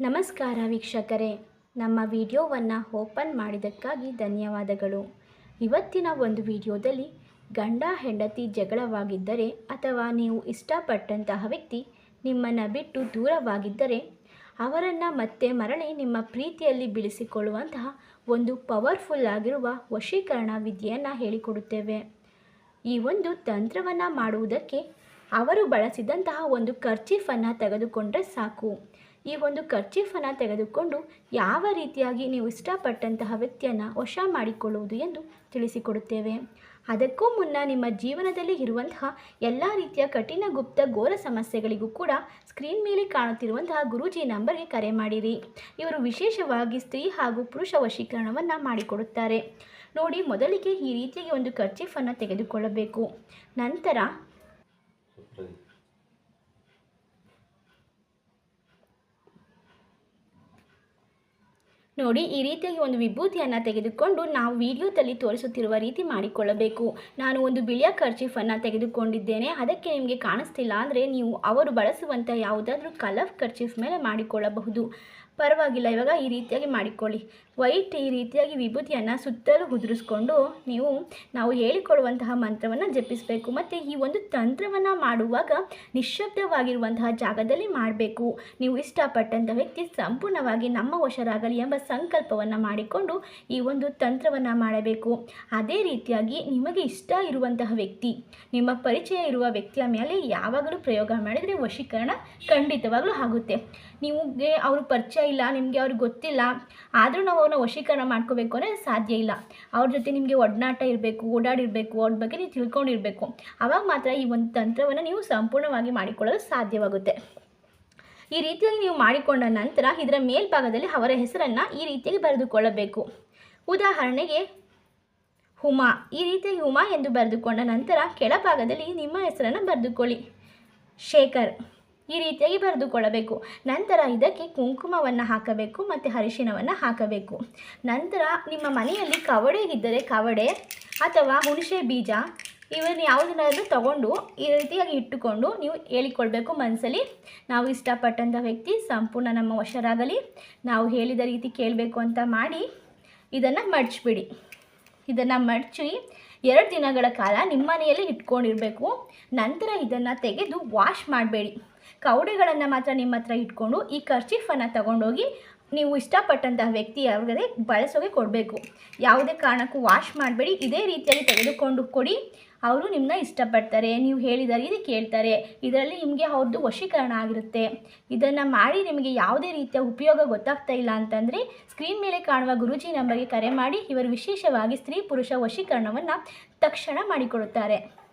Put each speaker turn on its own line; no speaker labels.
ನಮಸ್ಕಾರ ವೀಕ್ಷಕರೇ. ನಮ್ಮ ವಿಡಿಯೋವನ್ನು ಓಪನ್ ಮಾಡಿದ್ದಕ್ಕಾಗಿ ಧನ್ಯವಾದಗಳು. ಇವತ್ತಿನ ಒಂದು ವಿಡಿಯೋದಲ್ಲಿ ಗಂಡ ಹೆಂಡತಿ ಜಗಳವಾಗಿದ್ದರೆ ಅಥವಾ ನೀವು ಇಷ್ಟಪಟ್ಟಂತಹ ವ್ಯಕ್ತಿ ನಿಮ್ಮನ್ನು ಬಿಟ್ಟು ದೂರವಾಗಿದ್ದರೆ ಅವರನ್ನು ಮತ್ತೆ ಮರಳಿ ನಿಮ್ಮ ಪ್ರೀತಿಯಲ್ಲಿ ಬಿಡಿಸಿಕೊಳ್ಳುವಂತಹ ಒಂದು ಪವರ್ಫುಲ್ ಆಗಿರುವ ವಶೀಕರಣ ವಿದ್ಯೆಯನ್ನು ಹೇಳಿಕೊಡುತ್ತೇವೆ. ಈ ಒಂದು ತಂತ್ರವನ್ನು ಮಾಡುವುದಕ್ಕೆ ಅವರು ಬಳಸಿದಂತಹ ಒಂದು ಕರ್ಚೀಫನ್ನು ತೆಗೆದುಕೊಂಡರೆ ಸಾಕು. ಈ ಒಂದು ಕರ್ಚೀಫನ್ನು ತೆಗೆದುಕೊಂಡು ಯಾವ ರೀತಿಯಾಗಿ ನೀವು ಇಷ್ಟಪಟ್ಟಂತಹ ವ್ಯಕ್ತಿಯನ್ನು ವಶ ಮಾಡಿಕೊಳ್ಳುವುದು ಎಂದು ತಿಳಿಸಿಕೊಡುತ್ತೇವೆ. ಅದಕ್ಕೂ ಮುನ್ನ ನಿಮ್ಮ ಜೀವನದಲ್ಲಿ ಇರುವಂತಹ ಎಲ್ಲ ರೀತಿಯ ಕಠಿಣ ಗುಪ್ತ ಘೋರ ಸಮಸ್ಯೆಗಳಿಗೂ ಕೂಡ ಸ್ಕ್ರೀನ್ ಮೇಲೆ ಕಾಣುತ್ತಿರುವಂತಹ ಗುರೂಜಿ ನಂಬರ್ಗೆ ಕರೆ ಮಾಡಿರಿ. ಇವರು ವಿಶೇಷವಾಗಿ ಸ್ತ್ರೀ ಹಾಗೂ ಪುರುಷ ವಶೀಕರಣವನ್ನು ಮಾಡಿಕೊಡುತ್ತಾರೆ. ನೋಡಿ, ಮೊದಲಿಗೆ ಈ ರೀತಿಯಾಗಿ ಒಂದು ಕರ್ಚೀಫನ್ನು ತೆಗೆದುಕೊಳ್ಳಬೇಕು. ನಂತರ ನೋಡಿ, ಈ ರೀತಿಯಾಗಿ ಒಂದು ವಿಭೂತಿಯನ್ನು ತೆಗೆದುಕೊಂಡು ನಾವು ವಿಡಿಯೋದಲ್ಲಿ ತೋರಿಸುತ್ತಿರುವ ರೀತಿ ಮಾಡಿಕೊಳ್ಳಬೇಕು. ನಾನು ಒಂದು ಬಿಳಿಯ ಕರ್ಚೀಫನ್ನು ತೆಗೆದುಕೊಂಡಿದ್ದೇನೆ. ಅದಕ್ಕೆ ನಿಮಗೆ ಕಾಣಿಸ್ತಿಲ್ಲ ಅಂದರೆ ನೀವು ಅವರು ಬಳಸುವಂಥ ಯಾವುದಾದ್ರೂ ಕಲರ್ ಕರ್ಚೀಫ್ ಮೇಲೆ ಮಾಡಿಕೊಳ್ಳಬಹುದು. ಪರವಾಗಿಲ್ಲ. ಇವಾಗ ಈ ರೀತಿಯಾಗಿ ಮಾಡಿಕೊಳ್ಳಿ. ವೈಟ್ ಈ ರೀತಿಯಾಗಿ ವಿಭೂತಿಯನ್ನು ಸುತ್ತಲೂ ಉದುರಿಸ್ಕೊಂಡು ನೀವು, ನಾವು ಹೇಳಿಕೊಡುವಂತಹ ಮಂತ್ರವನ್ನು ಜಪಿಸಬೇಕು. ಮತ್ತು ಈ ಒಂದು ತಂತ್ರವನ್ನು ಮಾಡುವಾಗ ನಿಶ್ಶಬ್ದವಾಗಿರುವಂತಹ ಜಾಗದಲ್ಲಿ ಮಾಡಬೇಕು. ನೀವು ಇಷ್ಟಪಟ್ಟಂಥ ವ್ಯಕ್ತಿ ಸಂಪೂರ್ಣವಾಗಿ ನಮ್ಮ ವಶರಾಗಲಿ ಎಂಬ ಸಂಕಲ್ಪವನ್ನು ಮಾಡಿಕೊಂಡು ಈ ಒಂದು ತಂತ್ರವನ್ನು ಮಾಡಬೇಕು. ಅದೇ ರೀತಿಯಾಗಿ ನಿಮಗೆ ಇಷ್ಟ ಇರುವಂತಹ ವ್ಯಕ್ತಿ, ನಿಮ್ಮ ಪರಿಚಯ ಇರುವ ವ್ಯಕ್ತಿಯ ಮೇಲೆ ಯಾವಾಗಲೂ ಪ್ರಯೋಗ ಮಾಡಿದರೆ ವಶೀಕರಣ ಖಂಡಿತವಾಗಲೂ ಆಗುತ್ತೆ. ನಿಮಗೆ ಅವರು ಪರಿಚಯ ಇಲ್ಲ, ನಿಮಗೆ ಅವ್ರಿಗೆ ಗೊತ್ತಿಲ್ಲ, ಆದರೂ ನಾವು ಅವ್ರನ್ನ ವಶೀಕರಣ ಮಾಡ್ಕೋಬೇಕು ಅಂದರೆ ಸಾಧ್ಯ ಇಲ್ಲ. ಅವ್ರ ಜೊತೆ ನಿಮಗೆ ಒಡನಾಟ ಇರಬೇಕು, ಓಡಾಡಿರಬೇಕು, ಅವ್ರ ಬಗ್ಗೆ ನೀವು ತಿಳ್ಕೊಂಡಿರಬೇಕು. ಆವಾಗ ಮಾತ್ರ ಈ ಒಂದು ತಂತ್ರವನ್ನು ನೀವು ಸಂಪೂರ್ಣವಾಗಿ ಮಾಡಿಕೊಳ್ಳಲು ಸಾಧ್ಯವಾಗುತ್ತೆ. ಈ ರೀತಿಯಲ್ಲಿ ನೀವು ಮಾಡಿಕೊಂಡ ನಂತರ ಇದರ ಮೇಲ್ಭಾಗದಲ್ಲಿ ಅವರ ಹೆಸರನ್ನು ಈ ರೀತಿಯಾಗಿ ಬರೆದುಕೊಳ್ಳಬೇಕು. ಉದಾಹರಣೆಗೆ, ಹುಮಾ. ಈ ರೀತಿಯಾಗಿ ಹುಮಾ ಎಂದು ಬರೆದುಕೊಂಡ ನಂತರ ಕೆಳಭಾಗದಲ್ಲಿ ನಿಮ್ಮ ಹೆಸರನ್ನು ಬರೆದುಕೊಳ್ಳಿ. ಶೇಖರ್. ಈ ರೀತಿಯಾಗಿ ಬರೆದುಕೊಳ್ಳಬೇಕು. ನಂತರ ಇದಕ್ಕೆ ಕುಂಕುಮವನ್ನು ಹಾಕಬೇಕು ಮತ್ತು ಅರಿಶಿಣವನ್ನು ಹಾಕಬೇಕು. ನಂತರ ನಿಮ್ಮ ಮನೆಯಲ್ಲಿ ಕವಡೆ ಇದ್ದರೆ ಕವಡೆ ಅಥವಾ ಹುಣಸೆ ಬೀಜ ಇವನ್ನು ಯಾವುದನ್ನಾದರೂ ತಗೊಂಡು ಈ ರೀತಿಯಾಗಿ ಇಟ್ಟುಕೊಂಡು ನೀವು ಹೇಳಿಕೊಳ್ಬೇಕು ಮನಸ್ಸಲ್ಲಿ ನಾವು ಇಷ್ಟಪಟ್ಟಂಥ ವ್ಯಕ್ತಿ ಸಂಪೂರ್ಣ ನಮ್ಮ ವಶರಾಗಲಿ. ನಾವು ಹೇಳಿದ ರೀತಿ ಕೇಳಬೇಕು ಅಂತ ಮಾಡಿ ಇದನ್ನು ಮಡಚಿಬಿಡಿ. ಇದನ್ನು ಮಡಚಿ ಎರಡು ದಿನಗಳ ಕಾಲ ನಿಮ್ಮ ಮನೆಯಲ್ಲಿ ಇಟ್ಕೊಂಡಿರಬೇಕು. ನಂತರ ಇದನ್ನು ತೆಗೆದು ವಾಶ್ ಮಾಡಬೇಡಿ. ಕವಡೆಗಳನ್ನು ಮಾತ್ರ ನಿಮ್ಮ ಹತ್ರ ಇಟ್ಕೊಂಡು ಈ ಕರ್ಚೀಫನ್ನು ತಗೊಂಡೋಗಿ ನೀವು ಇಷ್ಟಪಟ್ಟಂತಹ ವ್ಯಕ್ತಿ ಅವ್ರಿಗೆ ಬಳಸೋಕೆ ಕೊಡಬೇಕು. ಯಾವುದೇ ಕಾರಣಕ್ಕೂ ವಾಶ್ ಮಾಡಬೇಡಿ. ಇದೇ ರೀತಿಯಲ್ಲಿ ತೆಗೆದುಕೊಂಡು ಕೊಡಿ. ಅವರು ನಿಮ್ಮನ್ನ ಇಷ್ಟಪಡ್ತಾರೆ. ನೀವು ಹೇಳಿದ ರೀತಿ ಕೇಳ್ತಾರೆ. ಇದರಲ್ಲಿ ನಿಮಗೆ ಅವ್ರದ್ದು ವಶೀಕರಣ ಆಗಿರುತ್ತೆ. ಇದನ್ನು ಮಾಡಿ ನಿಮಗೆ ಯಾವುದೇ ರೀತಿಯ ಉಪಯೋಗ ಗೊತ್ತಾಗ್ತಾ ಇಲ್ಲ ಅಂತಂದರೆ ಸ್ಕ್ರೀನ್ ಮೇಲೆ ಕಾಣುವ ಗುರುಜಿ ನಂಬರ್ಗೆ ಕರೆ ಮಾಡಿ, ಇವರು ವಿಶೇಷವಾಗಿ ಸ್ತ್ರೀ ಪುರುಷ ವಶೀಕರಣವನ್ನು ತಕ್ಷಣ ಮಾಡಿಕೊಡುತ್ತಾರೆ.